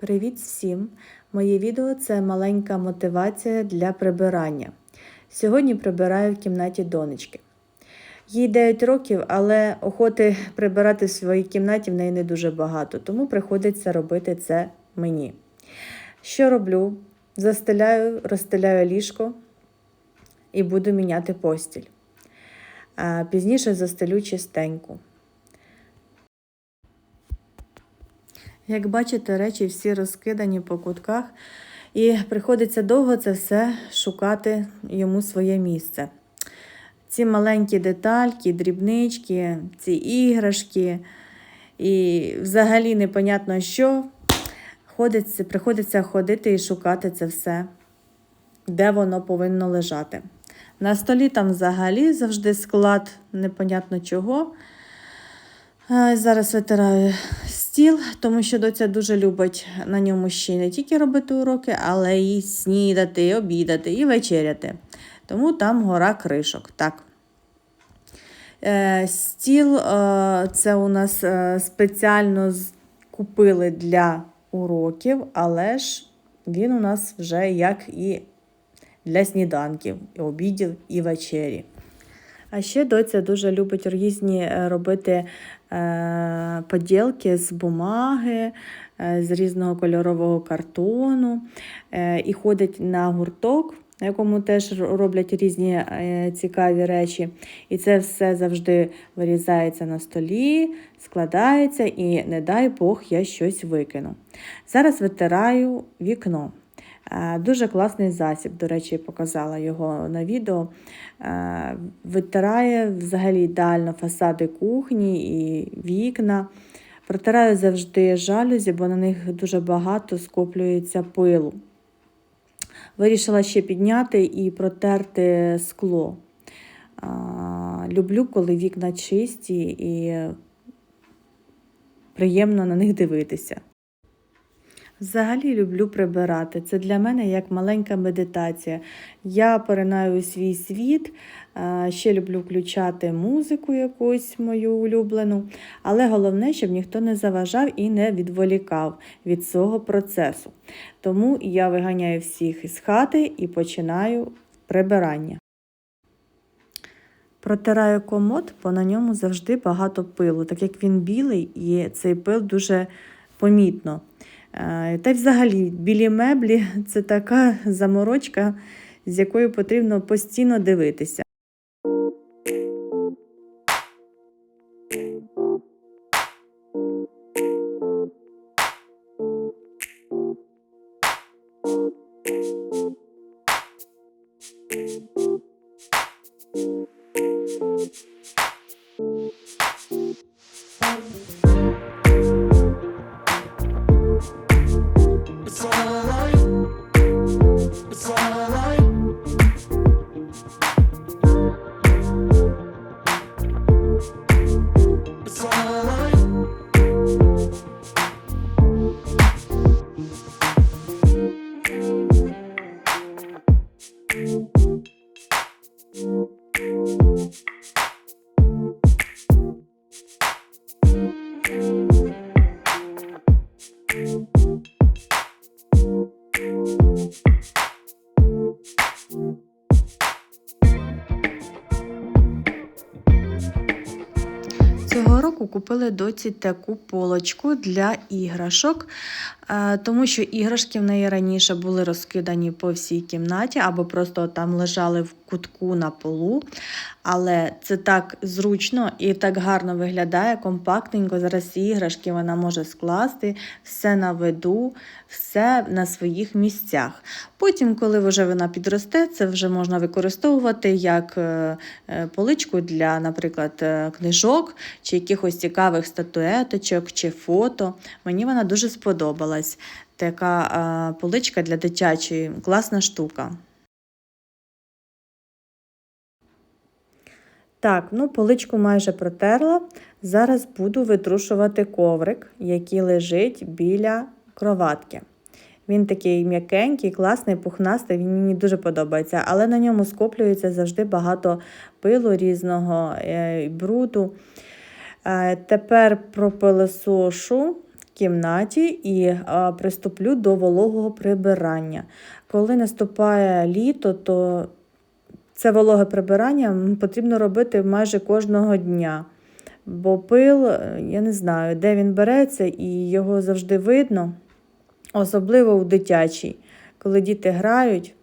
Привіт всім! Моє відео це маленька мотивація для прибирання. Сьогодні прибираю в кімнаті донечки. Їй 9 років, але охоти прибирати в своїй кімнаті в неї не дуже багато, тому приходиться робити це мені. Що роблю? Застеляю, розстеляю ліжко і буду міняти постіль. Пізніше застелю чистеньку. Як бачите, речі всі розкидані по кутках, і приходиться довго це все шукати йому своє місце. Ці маленькі детальки, дрібнички, ці іграшки, і взагалі непонятно що. Ходиться, приходиться ходити і шукати це все, де воно повинно лежати. На столі там взагалі завжди склад непонятно чого. Зараз витираю стіл, тому що доця дуже любить на ньому ще не тільки робити уроки, але й снідати, і обідати і вечеряти. Тому там гора кришок. Так. Е, Стіл е, це у нас е, спеціально купили для уроків, але ж він у нас вже як і для сніданків, і обідів і вечері. А ще доця дуже любить різні е, робити е, поділки з бумаги, е, з різного кольорового картону і ходить на гурток, на якому теж роблять різні цікаві речі. І це все завжди вирізається на столі, складається і, не дай Бог, я щось викину. Зараз витираю вікно. Е, Дуже класний засіб, до речі, показала його на відео. Е, Витирає взагалі ідеально фасади кухні і вікна. Протираю завжди жалюзі, бо на них дуже багато скоплюється пилу. Вирішила ще підняти і протерти скло. Люблю, коли вікна чисті і приємно на них дивитися. Взагалі люблю прибирати. Це для мене як маленька медитація. Я поринаю у свій світ, е, ще люблю включати музику якусь мою улюблену, але головне, щоб ніхто не заважав і не відволікав від цього процесу. Тому я виганяю всіх із хати і починаю прибирання. Протираю комод, бо на ньому завжди багато пилу, так як він білий, і цей пил дуже помітно. Е, Та й взагалі білі меблі це така заморочка, з якою потрібно постійно дивитися. It's all right. It's all right. It's Цього року купили доці таку полочку для іграшок, тому що іграшки в неї раніше були розкидані по всій кімнаті або просто там лежали в кутку на полу. Але це так зручно і так гарно виглядає, компактненько. Зараз іграшки вона може скласти, все на виду, все на своїх місцях. Потім, коли вже вона підросте, це вже можна використовувати як е, е, поличку для, наприклад, е, книжок чи якихось цікавих статуеточок чи фото. Мені вона дуже сподобалась. Така поличка для дитячої, класна штука. Так, ну поличку майже протерла. Зараз буду витрушувати коврик, який лежить біля кроватки. Він такий м'якенький, класний, пухнастий, він мені дуже подобається, але на ньому скоплюється завжди багато пилу різного е, бруду. Е, Тепер пропилесошу кімнаті і приступлю до вологого прибирання. Коли наступає літо, то це вологе прибирання потрібно робити майже кожного дня. Бо пил, е, я не знаю, де він береться, і його завжди видно, особливо у дитячій, коли діти грають.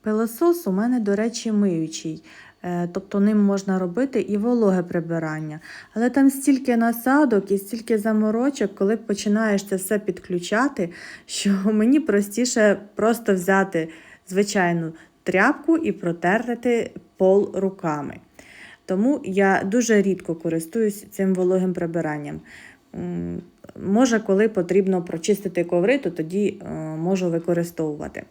Пилосос у мене, до речі, миючий. Е, Тобто ним можна робити і вологе прибирання. Але там стільки насадок і стільки заморочок, коли починаєш це все підключати, що мені простіше просто взяти звичайну тряпку і протерти пол руками. Тому я дуже рідко користуюсь цим вологим прибиранням. Може, коли потрібно прочистити коври, то тоді е, можу використовувати.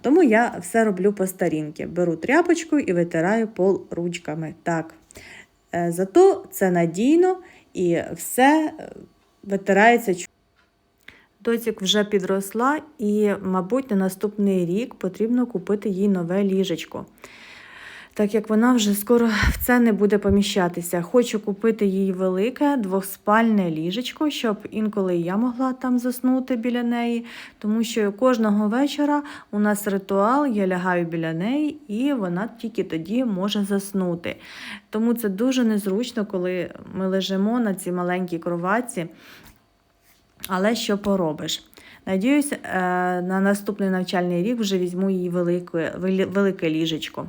Тому я все роблю по старінки. Беру тряпочку і витираю пол ручками. Так. Е, Зато це надійно і все е, витирається. Доцік вже підросла, і, мабуть, на наступний рік потрібно купити їй нове ліжечко. Так як вона вже скоро в це не буде поміщатися. Хочу купити їй велике двохспальне ліжечко, щоб інколи я могла там заснути біля неї, тому що кожного вечора у нас ритуал, я лягаю біля неї, і вона тільки тоді може заснути. Тому це дуже незручно, коли ми лежимо на цій маленькій кроватці. Але що поробиш? Надіюсь, е, на наступний навчальний рік вже візьму їй велике, велике ліжечко.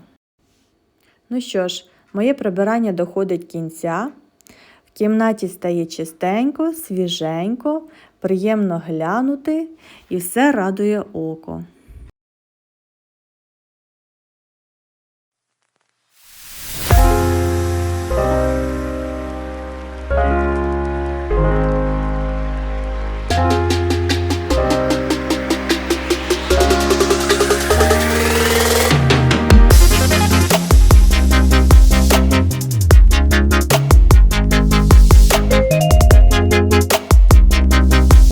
Ну що ж, моє прибирання доходить кінця. В кімнаті стає чистенько, свіженько, приємно глянути і все радує око.